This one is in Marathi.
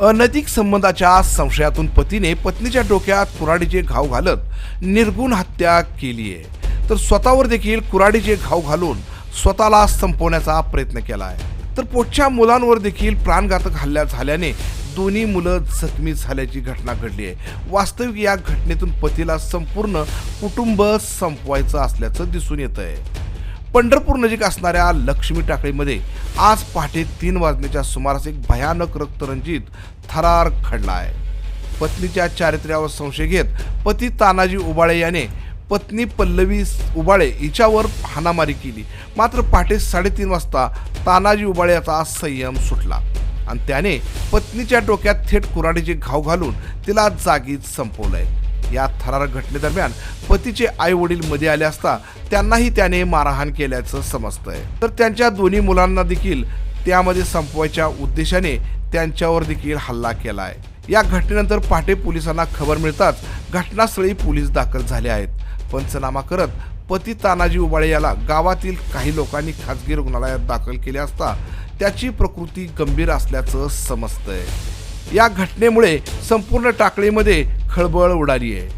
अनैतिक संबंधाच्या संशयातून पतीने पत्नीच्या डोक्यात कुऱ्हाडीचे घाव घालत निर्गुण हत्या केली आहे. तर स्वतःवर देखील कुऱ्हाडीचे घाव घालून स्वतःला संपवण्याचा प्रयत्न केला आहे तर पोटच्या मुलांवर देखील प्राणघातक हल्ल्या झाल्याने दोन्ही मुलं जखमी झाल्याची घटना घडली आहे. वास्तविक या घटनेतून पतीला संपूर्ण कुटुंब संपवायचं असल्याचं दिसून येत आहे पंढरपूर नजीक असणाऱ्या लक्ष्मी टाकळीमध्ये आज पहाटे तीन वाजण्याच्या सुमारास एक भयानक रक्तरंजित थरार खडला आहे. पत्नीच्या चारित्र्यावर संशय घेत पती तानाजी उबाळे याने पत्नी पल्लवी उबाळे हिच्यावर हाणामारी केली. मात्र पहाटे साडेतीन वाजता तानाजी उबाळे याचा संयम सुटला. आणि त्याने पत्नीच्या डोक्यात थेट कुऱ्हाडीचे घाव घालून तिला जागीच संपवलंय. या थरार घटनेदरम्यान पतीचे आई वडील मध्ये आले असता त्यांनाही त्याने मारहाण केल्याचं समजतंय. तर त्यांच्या दोन्ही मुलांना देखील त्यामध्ये संपवायच्या उद्देशाने त्यांच्यावर देखील हल्ला केलाय. या घटनेनंतर पहाटे पोलिसांना खबर मिळताच घटनास्थळी पोलीस दाखल झाले आहेत. पंचनामा करत पती तानाजी उबाळे याला गावातील काही लोकांनी खाजगी रुग्णालयात दाखल केले असता त्याची प्रकृती गंभीर असल्याचं समजतंय. या घटनेमुळे संपूर्ण टाकळीमध्ये खळबळ उडाली आहे.